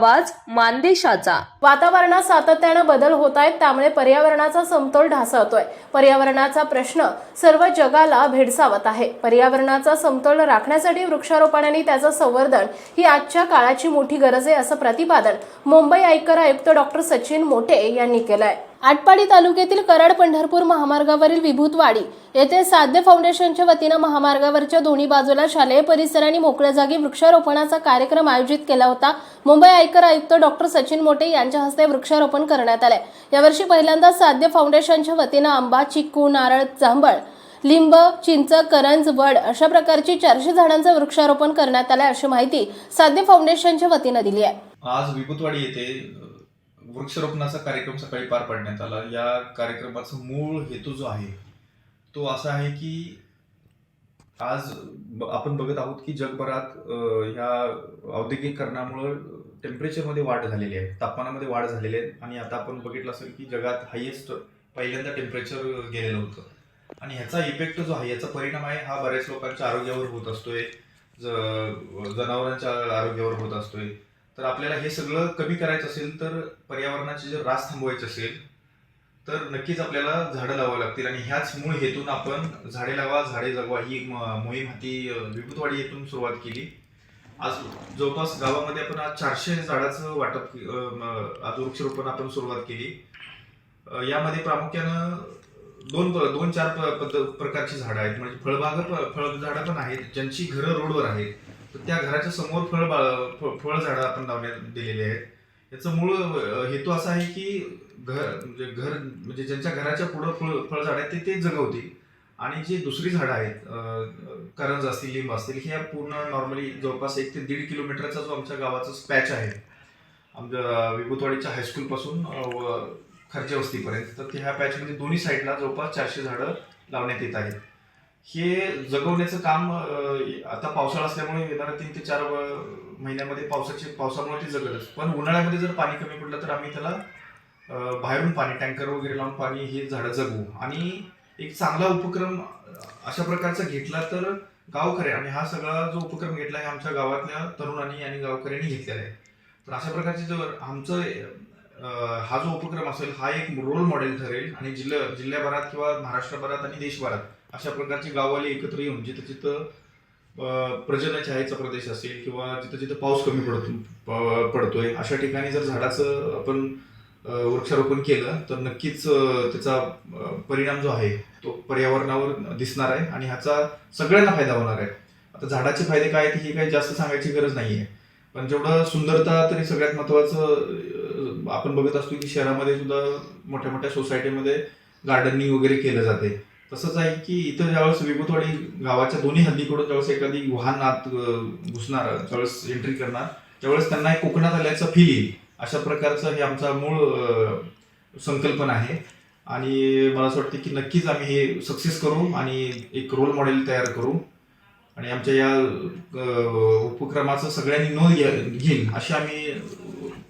आवाज मानदेशाचा. वातावरणात सातत्यानं बदल होत आहेत त्यामुळे पर्यावरणाचा समतोल ढासळतोय. पर्यावरणाचा प्रश्न सर्व जगाला भेडसावत आहे. पर्यावरणाचा समतोल राखण्यासाठी वृक्षारोपण आणि त्याचं संवर्धन ही आजच्या काळाची मोठी गरज आहे असं प्रतिपादन मुंबई आयकर आयुक्त डॉक्टर सचिन मोटे यांनी केलंय. आटपाडी तालुक्यातील कराड पंढरपूर महामार्गावरील विभूतवाडी येथे साध्य फाउंडेशनच्या वतीनं महामार्गावरच्या दोन्ही बाजूला शालेय परिसर आणि मोकळ्या जागी वृक्षारोपणाचा कार्यक्रम आयोजित केला होता. मुंबई आयकर आयुक्त डॉक्टर सचिन मोटे यांच्या हस्ते वृक्षारोपण करण्यात आले यावर्षी पहिल्यांदा साध्य फाउंडेशनच्या वतीनं आंबा चिक्कू नारळ जांभळ लिंब चिंच करंज वड अशा प्रकारची चारशे झाडांचं वृक्षारोपण करण्यात आलंय अशी माहिती साध्य फाउंडेशनच्या वतीनं दिली आहे. आज विभूतवाडी येथे वृक्षारोपणाचा कार्यक्रम सकाळी पार पाडण्यात आला. या कार्यक्रमाचा मूळ हेतू जो आहे तो असा आहे की आज आपण बघत आहोत की जगभरात ह्या औद्योगिकरणामुळं टेम्परेचरमध्ये वाढ झालेली आहे तापमानामध्ये वाढ झालेली आहे. आणि आता आपण बघितलं असेल की जगात हायेस्ट पहिल्यांदा टेम्परेचर गेलेलं होतं. आणि ह्याचा इफेक्ट जो आहे याचा परिणाम आहे हा बऱ्याच लोकांच्या आरोग्यावर होत असतोय. ज- जनावरांच्या आरोग्यावर होत असतोय. तर आपल्याला हे सगळं कमी करायचं असेल तर पर्यावरणाची जर रास थांबवायची असेल तर नक्कीच आपल्याला झाडं लावावी लागतील. आणि ह्याच मूळ हेतून आपण झाडे लावा झाडे जगवा. ही म- मोहीम हाती विभूतवाडी येथून सुरुवात केली. आज जवळपास गावामध्ये आपण आज चारशे झाडाचं वाटप आज वृक्षारोपण आपण सुरुवात केली. यामध्ये प्रामुख्यानं दोन दोन चार प- पद्ध- प्रकारची झाडं आहेत. म्हणजे फळबाग फळ झाडं पण आहेत. ज्यांची घरं रोडवर आहेत. तर त्या घराच्या समोर फळ फळ फळ झाडं आपण लावण्यात दिलेली आहेत. याचं मूळ हेतू असा आहे की घर म्हणजे घर म्हणजे ज्यांच्या घराच्या पुढं फळ फळ झाड आहेत ते ते जगवतील. आणि जी दुसरी झाडं आहेत करंज असतील लिंब असतील हे पूर्ण नॉर्मली जवळपास एक ते दीड किलोमीटरचा जो आमच्या गावाचा स्पॅच आहे. आमच्या विभूतवाडीच्या हायस्कूलपासून व खर्चे वस्तीपर्यंत. तर ते ह्या पॅचमध्ये दोन्ही साईडला जवळपास चारशे झाडं लावण्यात येत आहेत. हे जगवण्याचं काम आता पावसाळा असल्यामुळे येणाऱ्या तीन ते चार महिन्यामध्ये पावसाचे पावसामुळे ते जगलच. पण उन्हाळ्यामध्ये जर पाणी कमी पडलं तर आम्ही त्याला बाहेरून पाणी टँकर वगैरे लावून पाणी हे झाडं जगवू. आणि एक चांगला उपक्रम अशा प्रकारचा घेतला तर गावकरी आणि हा सगळा जो उपक्रम घेतला आहे आमच्या गावातल्या तरुणांनी आणि गावकऱ्यांनी घेतलेला आहे. तर अशा प्रकारचे जर आमचं हा जो उपक्रम असेल हा एक रोल मॉडेल ठरेल. आणि जिल्हा जिल्ह्याभरात किंवा महाराष्ट्रभरात आणि देशभरात. अशा प्रकारचे गाववाले एकत्र येऊन जिथं जिथं प्रजन छायेचा प्रदेश असेल किंवा जिथं जिथं पाऊस कमी पडतो प- पडतोय अशा ठिकाणी जर झाडाचं आपण वृक्षारोपण केलं तर नक्कीच त्याचा परिणाम जो आहे तो पर्यावरणावर दिसणार आहे आणि ह्याचा सगळ्यांना फायदा होणार आहे. आता झाडाचे फायदे काय आहेत हे काही जास्त सांगायची गरज नाही आहे पण जेवढं सुंदरता तरी सगळ्यात महत्वाचं आपण बघत असतो की शहरामध्ये सुद्धा मोठ्या मोठ्या सोसायटीमध्ये गार्डनिंग वगैरे केलं जाते. तसंच आहे की इथं ज्यावेळेस विभूतवाडी गावाच्या दोन्ही हद्दीकडून ज्यावेळेस एखादी वाहन आत घुसणार ज्यावेळेस एंट्री करणार त्यावेळेस त्यांना एक कोकणात आल्याचा फील येईल. अशा प्रकारचं हे आमचा मूळ संकल्पना आहे. आणि मला असं वाटतं की नक्कीच आम्ही हे सक्सेस करू आणि एक रोल मॉडेल तयार करू. आणि आमच्या या उपक्रमाचं सगळ्यांनी नोंद घेईल अशी आम्ही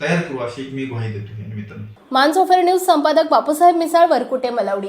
तयार करू अशी एक मी ग्वाही देतो या निमित्तानं. मानसोफर न्यूज संपादक बापूसाहेब मिसाळ वरकुटे मलावडी.